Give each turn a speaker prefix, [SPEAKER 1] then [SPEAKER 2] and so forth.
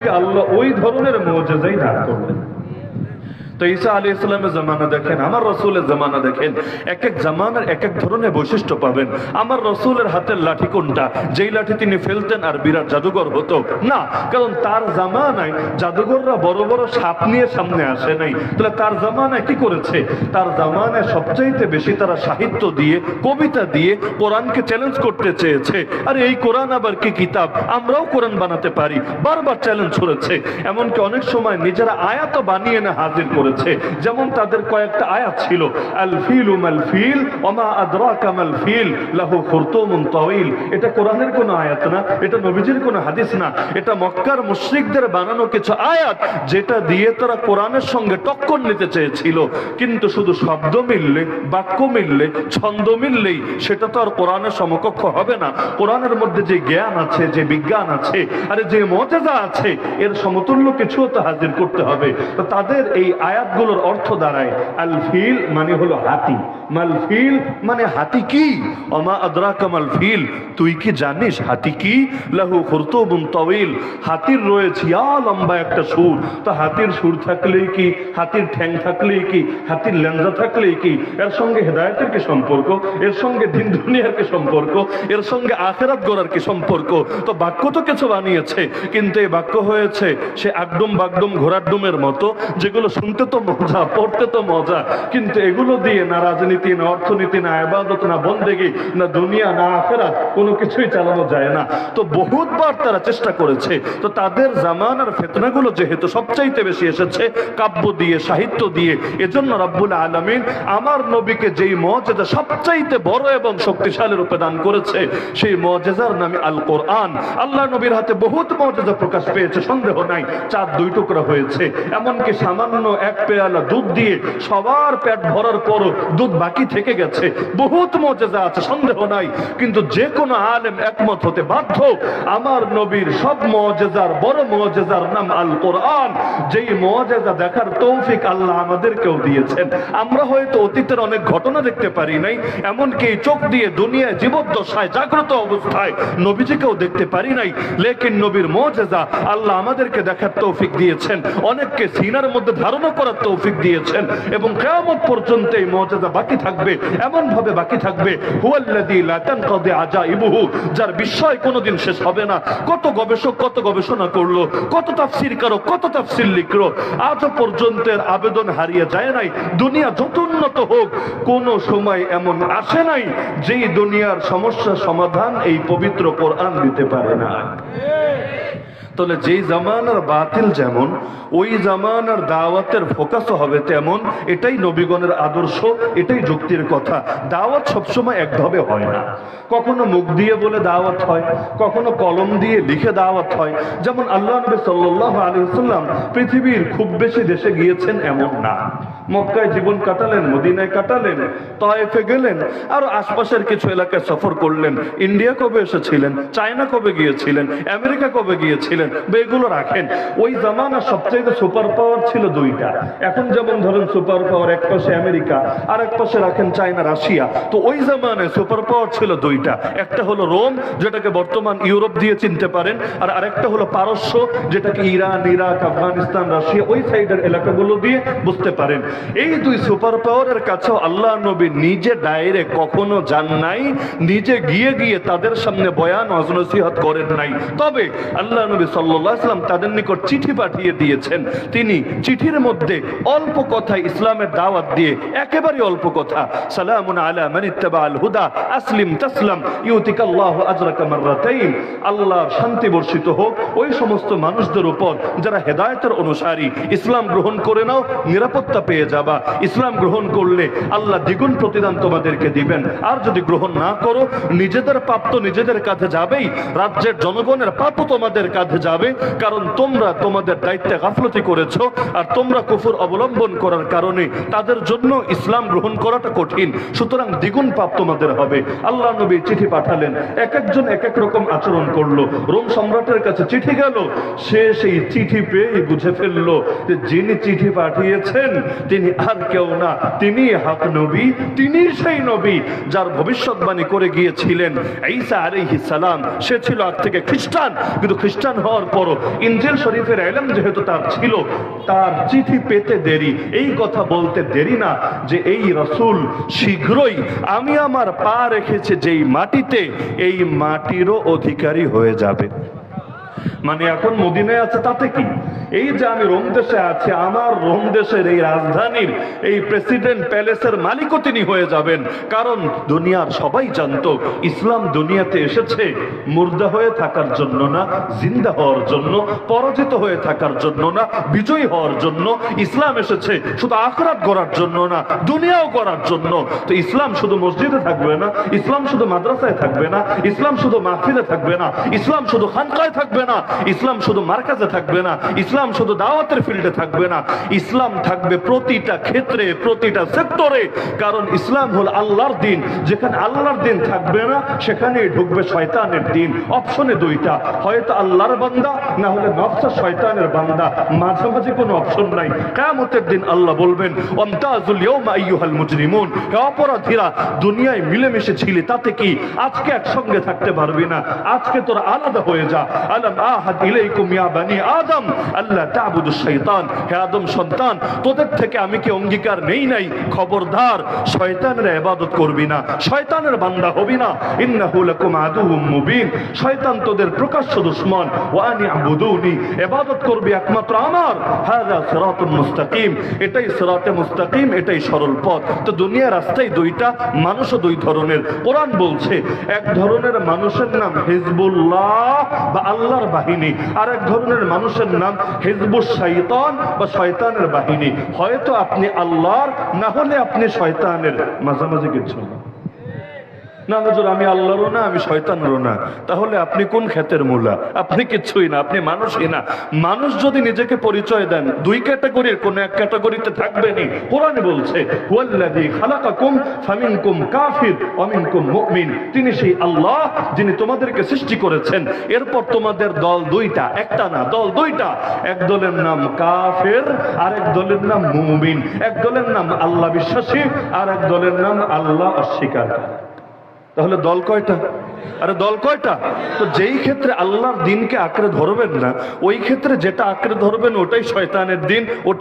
[SPEAKER 1] আল্লাহ ওই ধরনের মৌজাই দান করলেন তো ঈসা আলী ইসলামের জামানা দেখেন, আমার রসুলের জামানা দেখেন। এক এক জামানার এক এক ধরনের বৈশিষ্ট্য পাবেন। আমার রসুলের হাতের লাঠি কোনটা? যেই লাঠি তিনি ফেলতেন আর বিরাট জাদুঘর হতো। না, কারণ তার জামানায় জাদুঘররা বড় বড় সাপ নিয়ে সামনে আসে নাই। তাহলে তার জামানায় কি করেছে? তার জামানায় সবচাইতে বেশি তারা সাহিত্য দিয়ে, কবিতা দিয়ে কোরআনকে চ্যালেঞ্জ করতে চেয়েছে। আর এই কোরআন আবার কি কিতাব? আমরাও কোরআন বানাতে পারি। বারবার চ্যালেঞ্জ করেছে। এমনকি অনেক সময় নিজেরা আয়াত বানিয়ে না হাজির করেছে যেমন তাদের কয়েকটা আয়াত ছিল, আল ফিল উমাল ফিল ওমা আদরাকা মাল ফিল, লাহু খুরতুমুন তাওয়িল। এটা কোরআনের কোনো আয়াত না, এটা নবীজির কোনো হাদিস না। এটা মক্কার মুশরিকদের বানানো কিছু আয়াত, যেটা দিয়ে তারা কোরআনের সঙ্গে টক্কর নিতে চেয়েছিল। কিন্তু শুধু শব্দ মিললে, বাক্য মিললে, ছন্দ মিললেই সেটা তো আর কোরআনের সমকক্ষ হবে না। কোরআনের মধ্যে যে জ্ঞান আছে, যে বিজ্ঞান আছে, আরে যে মজেজা আছে, এর সমতুল্য কিছুও তো হাজির করতে হবে। তাদের এই আয়াতগুলোর অর্থ দাঁড়ায়, আল ফিল মানে হলো হাতি, মাল ফিল মানে হাতি কি? অমা আদরা কামাল ফিল, তুই কি জানিস হাতি কি? লাহু খুরতুবুন তাওয়িল, হাতির রয়েছে ইয়া লম্বা একটা সুর, তো হাতির সুর থাকলেই কি? হাতির ঠ্যাং থাকলেই কি? হাতির লেঞ্জা থাকলেই কি? এর সঙ্গে হেদায়তের কি সম্পর্ক? এর সঙ্গে দিন দুনিয়ার কি সম্পর্ক? এর সঙ্গে আখেরাত গড়ার কি সম্পর্ক? তো বাক্য তো কিছু বানিয়েছে, কিন্তু এই বাক্য হয়েছে সে একদম বাগডম ঘোড়ার ডুমের মতো, যেগুলো শুনতে তো মজা, পড়তে তো মজা, কিন্তু এগুলো দিয়ে না রাজনীতি, না অর্থনীতি, না আবাদত, না বন্দেগি, না দুনিয়া, না আখেরাত, কোনো কিছুই চালানো যায় না। তো বহুতবার তারা চেষ্টা করেছে। তো তাদের জামানার ফেতনাগুলো যেহেতু সবচাইতে বেশি এসেছে, কাব্য দিয়ে, সাহিত্য দিয়ে, এজন্য রাব্বুল আলামিন আমার নবীকে যেই মজেদা সবচাইতে বড় এবং শক্তিশালী রূপে দান করেছে, সেই মজেজার নামে আল কোরআন আল্লাহ নবীর হাতে বহুত মর্যাদা প্রকাশ পেয়েছে, সন্দেহ নাই, চার দুই টুকরা হয়েছে। এমনকি সামান্য এক পেয়ালা দুধ দিয়ে সবার পেট ভরার পরও দুধ বাকি থেকে গেছে। বহুত মজেজা আছে, সন্দেহ নাই। কিন্তু যে কোনো আলেম একমত হতে বাধ্য। আমার নবীর সব মজেজার, বড় মজেজার নাম আল কোরআন। যেই মজেজা দেখার তৌফিক আল্লাহ আমাদেরকেও দিয়েছেন। আমরা হয়তো অতীতের অনেক ঘটনা দেখতে পারি নাই, এমনকি চোখ দিয়ে দুনিয়ায় জীবদ্দশায় জাগ্রত অবস্থায় নবীজিকেও দেখতে পারি নাই। লেকিন নবীর মজেজা আল্লাহ আমাদেরকে দেখার তৌফিক দিয়েছেন। অনেককে সিনার মধ্যে ধারণা করার তৌফিক দিয়েছেন এবং কেয়ামত পর্যন্ত এই মজেজা বাকি থাকবে এমন ভাবে বাকি থাকবে যার বিস্ময় কোনোদিন শেষ হবে না। কত গবেষক কত গবেষণা করল, কত তাফসীর কারও, কত তাফসীর লিখলো। আজও পর্যন্ত আবেদন হারিয়ে যায় নাই। দুনিয়া যত উন্নত হোক, কোন সময় এমন আসে নাই যেই দুনিয়ার সমস্যার সমাধান এই পবিত্র কোরআন দিতে পারে না। তাহলে যেই জামানার বাতিল যেমন, ওই জামানার দাওয়াতের ফোকাসও হবে তেমন, এটাই নবীগণের আদর্শ, এটাই যুক্তির কথা। দাওয়াত সবসময় একভাবে হয় না। কখনো মুখ দিয়ে বলে দাওয়াত হয়, কখনো কলম দিয়ে লিখে দাওয়াত হয়। যেমন আল্লাহ নবী সাল্লাহ আলী পৃথিবীর খুব বেশি দেশে গিয়েছেন এমন না। মক্কায় জীবন কাটালেন, মদিনায় কাটালেন, তয়েফে গেলেন, আর আশপাশের কিছু এলাকায় সফর করলেন। ইন্ডিয়া কবে এসেছিলেন? চায়না কবে গিয়েছিলেন? আমেরিকা কবে গিয়েছিলেন? এগুলো রাখেন। ওই জামানা সবচেয়ে সুপার পাওয়ার ছিল দুইটা। এখন যেমন ধরেন সুপার পাওয়ার, এক পাশে আমেরিকা আর এক পাশে রাখেন চায়না, রাশিয়া। তো ওই জামানায় সুপার পাওয়ার ছিল দুইটা। একটা হলো রোম, যেটাকে বর্তমান ইউরোপ দিয়ে চিনতে পারেন, আর আরেকটা হলো পারস্য, যেটাকে ইরান, ইরাক, আফগানিস্তান, রাশিয়া, ওই সাইডের এলাকাগুলো দিয়ে বুঝতে পারেন। এই দুই সুপার পাওয়ারের কাছেও আল্লাহ নবী নিজে ডাইরেক্ট কখনো যান নাই, নিজে গিয়ে গিয়ে তাদের সামনে বয়ান অজনসিহত করেন নাই। তবে আল্লাহ নবী সাল্লাম তাদের নিকট চিঠি পাঠিয়ে দিয়েছেন। তিনি চিঠির মধ্যে অল্প কথায় ইসলামের দাওয়াত দিয়ে একেবারে অল্প কথা, সালামুন আলা মান ইত্তাবা আল হুদা, আসলিম তাসলাম, ইউতিকাল্লাহু আজরাকা মাররাতাইন। আল্লাহ শান্তি বর্ষিত হোক, ওই সমস্ত মানুষদের উপর যারা হেদায়েতের অনুসারী, ইসলাম গ্রহণ করে নাও, নিরাপত্তা পেয়ে যাবা, ইসলাম গ্রহণ করলে আল্লাহ দ্বিগুণ প্রতিদান তোমাদেরকে দিবেন। আর যদি গ্রহণ না করো, নিজেদের পাপ তো নিজেদের কাছে যাবেই, রাজ্যের জনগণের পাপও তোমাদের কাঁধে যাবে, কারণ তোমরা তোমাদের দায়িত্বে গাফলতি করেছ, আর তোমরা কুফুর অবলম্বন করার কারণে তাদের জন্য ইসলাম গ্রহণ করাটা কঠিন। সুতরাং দ্বিগুণ পাপ তোমাদের হবে। আল্লাহ নবী চিঠি পাঠালেন, এক একজন এক এক রকম আচরণ করল। রোম সম্রাটের কাছে চিঠি গেল, সে সেই চিঠি পেয়ে বুঝে ফেলল যে যিনি চিঠি পাঠিয়েছেন, তিনি তিনি আর কেউ না। তিনি হক নবী তিনি সেই নবী যার ভবিষ্যৎবাণী করে গিয়েছিলেন। ঈসা আলাইহিস সালাম, সে ছিল আগ থেকে খ্রিস্টান। কিন্তু খ্রিস্টান হওয়ার পরও ইঞ্জিল শরীফের এলম যেহেতু তার ছিল, তার চিঠি পেতে দেরি। এই কথা বলতে দেরি না যে এই রসুল শীঘ্রই, আমি আমার পা রেখেছে যেই মাটিতে, এই মাটিরও অধিকারী হয়ে যাবে। মানে এখন মদিনায় আছে তাতে কি? এই যে আমি রোম দেশে আছি, আমার রোম দেশের এই রাজধানীর এই প্রেসিডেন্ট প্যালেসের মালিকও তিনি হয়ে যাবেন। কারণ দুনিয়ার সবাই জানতো, ইসলাম দুনিয়াতে এসেছে মুর্দা হয়ে থাকার জন্য না, জিন্দা হওয়ার জন্য, পরাজিত হয়ে থাকার জন্য না, বিজয়ী হওয়ার জন্য, ইসলাম এসেছে শুধু আখরাত করার জন্য না, দুনিয়াও করার জন্য। তো ইসলাম শুধু মসজিদে থাকবে না, ইসলাম শুধু মাদ্রাসায় থাকবে না, ইসলাম শুধু মাহফিলে থাকবে না, ইসলাম শুধু খানকায় থাকবে না। ইসলাম শুধু মার্কাজে থাকবে না। ইসলাম শুধু দাওয়াতের ফিল্ডে থাকবে না। ইসলাম থাকবে প্রতিটা ক্ষেত্রে, প্রতিটা সেক্টরে। কারণ ইসলাম হল আল্লাহর দিন। যেখানে আল্লাহর দিন থাকবে না, সেখানেই ঢুকবে শয়তানের দিন। অপশনে দুইটা। হয়তো আল্লাহর বান্দা, না হলে নফসা শয়তানের বান্দা। মাঝামাঝি কোনো অপশন নাই। কেয়ামতের দিন আল্লাহ বলবেন অন্তাজুল ইয়াউমা আইয়ুহাল মুজরিমুন। অপরাধীরা, দুনিয়ায় মিলেমিশে ছিলি, তাতে কি আজকে একসঙ্গে থাকতে পারবি না? আজকে তোরা আলাদা হয়ে যা। আলাম আহাদ ইলাইকুম ইয়া বানি আদম আল্লাহ তা'বুদু শাইতান। হে আদম সন্তান, তোদের থেকে আমি কি অঙ্গীকার নেই নাই? খবরদার, শয়তানের ইবাদত করবি না, শয়তানের বান্দা হবি না। ইন্নাহু লাকুম আদুউম মুবিন। শয়তান তোদের প্রকাশ্য দুশমন। ওয়া আনি আবুদুনি। ইবাদত করবি একমাত্র আমার। সিরাতুল মুস্তাকিম। এটাই সিরাতে মুস্তাকিম, এটাই সরল পথ। তো দুনিয়ার রাস্তায় দুইটা, মানুষও দুই ধরনের। কোরআন বলছে, এক ধরনের মানুষের নাম হিজবুল্লাহ বা আল্লাহর বাহিনী। আর এক ধরনের মানুষের নাম হিজবুর শৈতান বা শয়তানের বাহিনী। হয়তো আপনি আল্লাহর, না হলে আপনি শয়তানের। মাঝামাঝি কিছু না। না, হুজুর, আমি আল্লাহরও না, আমি শয়তানেরও না। তাহলে আপনি কোন ক্ষেতের মূলা? আপনি কিচ্ছুই না, আপনি মানুষই না। মানুষ যদি নিজেকে পরিচয় দেন, দুই ক্যাটাগরির, কোন এক ক্যাটাগরিতে থাকবেনই। কোরআনে বলছে কাফির তিনি সেই আল্লাহ যিনি তোমাদেরকে সৃষ্টি করেছেন। এরপর তোমাদের দল দুইটা, একটা না, দল দুইটা। এক দলের নাম কাফের, আর এক দলের নাম মুমিন। এক দলের নাম আল্লাহ বিশ্বাসী, আর এক দলের নাম আল্লাহ অস্বীকার। তাহলে দল কয়টা? আরে দল কয়টা? তো যেই ক্ষেত্রে আল্লাহর দিনকে আঁকড়ে ধরবেন না, ওই ক্ষেত্রে যেটা আঁকড়ে ধরবেন ওটাই শয়তানের দিন, ওটাই